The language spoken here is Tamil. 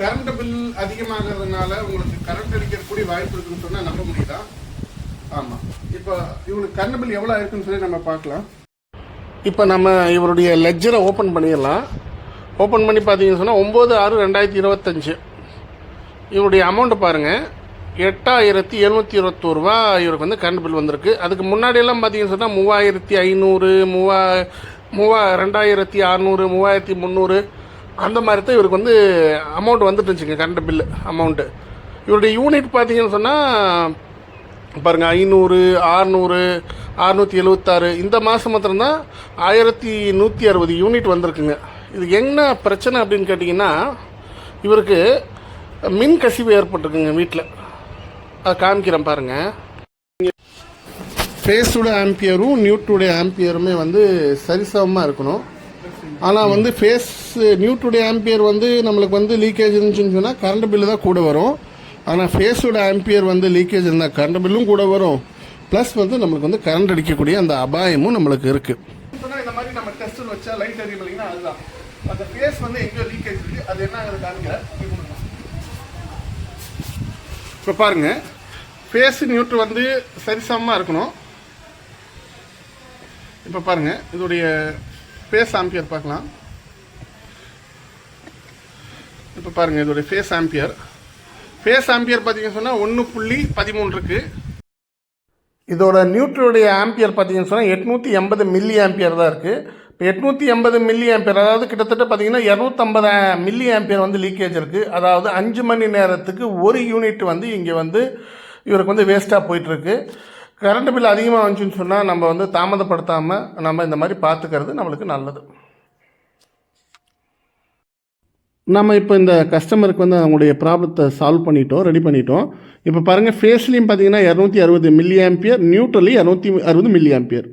கரண்ட் பில் அதிகமாகிறதுனால உங்களுக்கு கரண்ட் அடிக்கக்கூடிய வாய்ப்பு இருக்குன்னு சொன்னா நம்ப முடியுதா? ஆமா. இப்போ இவனுக்கு கரண்ட் பில் எவ்வளோ இருக்குன்னு சொல்லி நம்ம பார்க்கலாம். இப்போ நம்ம இவருடைய லெஜரை ஓப்பன் பண்ணிடலாம். ஓப்பன் பண்ணி பார்த்தீங்கன்னு சொன்னால் ஒம்பது ஆறு ரெண்டாயிரத்தி இருபத்தஞ்சு. இவருடைய அமௌண்ட்டை பாருங்கள் எட்டாயிரத்தி எழுநூற்றி இருபத்தோருவா இவருக்கு வந்து கரண்ட் பில் வந்திருக்கு. அதுக்கு முன்னாடியெல்லாம் பார்த்தீங்கன்னு சொன்னால் மூவாயிரத்தி ஐநூறு மூவா மூவா ரெண்டாயிரத்தி அறநூறு மூவாயிரத்தி முந்நூறு அந்த மாதிரி தான் இவருக்கு வந்து அமௌண்ட் வந்துட்டு இருந்துச்சுங்க கரண்ட் பில்லு அமௌண்ட்டு இவருடைய யூனிட் பார்த்தீங்கன்னு சொன்னால் பாருங்கள் ஐநூறு ஆறுநூறு அறுநூற்றி எழுவத்தாறு இந்த மாதம் மாத்திரம்தான் ஆயிரத்தி நூற்றி அறுபது யூனிட் வந்திருக்குங்க. இது என்ன பிரச்சனை அப்படின்னு கேட்டிங்கன்னா இவருக்கு மின் கசிவு ஏற்பட்டிருக்குங்க வீட்டில் அதை காமிக்கிறேன் பாருங்கள் ஃபேஸோட ஆம்பியரும் நியூட்டோடைய ஆம்பியருமே வந்து சரிசமமாக இருக்கணும். ஆனால் வந்து ஃபேஸ் நியூட்டுடைய ஆம்பியர் வந்து நம்மளுக்கு வந்து லீக்கேஜ் இருந்துச்சுன்னு சொன்னால் கரண்ட் பில்லு தான் கூட வரும். ஆனால் ஃபேஸோட ஆம்பியர் வந்து லீக்கேஜ் இருந்தால் கரண்ட் பில்லும் கூட வரும். ப்ளஸ் வந்து நம்மளுக்கு வந்து கரண்ட் அடிக்கக்கூடிய அந்த அபாயமும் நம்மளுக்கு இருக்குது இந்த மாதிரி நம்ம டெஸ்ட்டில் வச்சா லைட் எரியும் இல்லைங்கன்னா அதுதான். அந்த ஃபேஸ் வந்து எங்கேயோ லீக்கேஜ் இருக்குது அது என்ன ஆகுது இப்போ பாருங்க. ஃபேஸ் நியூட்ரு வந்து சரிசமமாக இருக்கணும். இப்போ பாருங்க. இதோடைய ஃபேஸ் ஆம்பியர் பார்க்கலாம். இப்போ பாருங்கள் இதோடைய ஃபேஸ் ஆம்பியர். ஃபேஸ் ஆம்பியர் பார்த்தீங்கன்னு சொன்னால் ஒன்று புள்ளி பதிமூணு இருக்குது இதோட நியூட்ரோடைய ஆம்பியர் பார்த்தீங்கன்னு சொன்னால் எட்நூற்றி எண்பது மில்லி ஆம்பியர் தான் இருக்குது இப்போ எட்நூற்றி எண்பது மில்லி ஆம்பியர் அதாவது கிட்டத்தட்ட பார்த்தீங்கன்னா இரநூத்தம்பது மில்லி ஆம்பியர் வந்து லீக்கேஜ் இருக்குது அதாவது அஞ்சு மணி நேரத்துக்கு ஒரு யூனிட் வந்து இங்கே வந்து இவருக்கு வந்து வேஸ்ட்டாக போயிட்டுருக்கு கரண்ட் பில் அதிகமாக வந்துச்சுன்னு சொன்னால் நம்ம வந்து தாமதப்படுத்தாமல் நம்ம இந்த மாதிரி பார்த்துக்கிறது நம்மளுக்கு நல்லது. நம்ம இப்போ இந்த கஸ்டமருக்கு வந்து அவங்களுடைய ப்ராப்ளத்தை சால்வ் பண்ணிட்டோம் ரெடி பண்ணிட்டோம். இப்போ பாருங்கள் ஃபேஸ்லேயும் பார்த்தீங்கன்னா இரநூத்தி அறுபது மில்லி ஆம்பியர் நியூட்ரலி இரநூத்தி அறுபது மில்லி ஆம்பியர்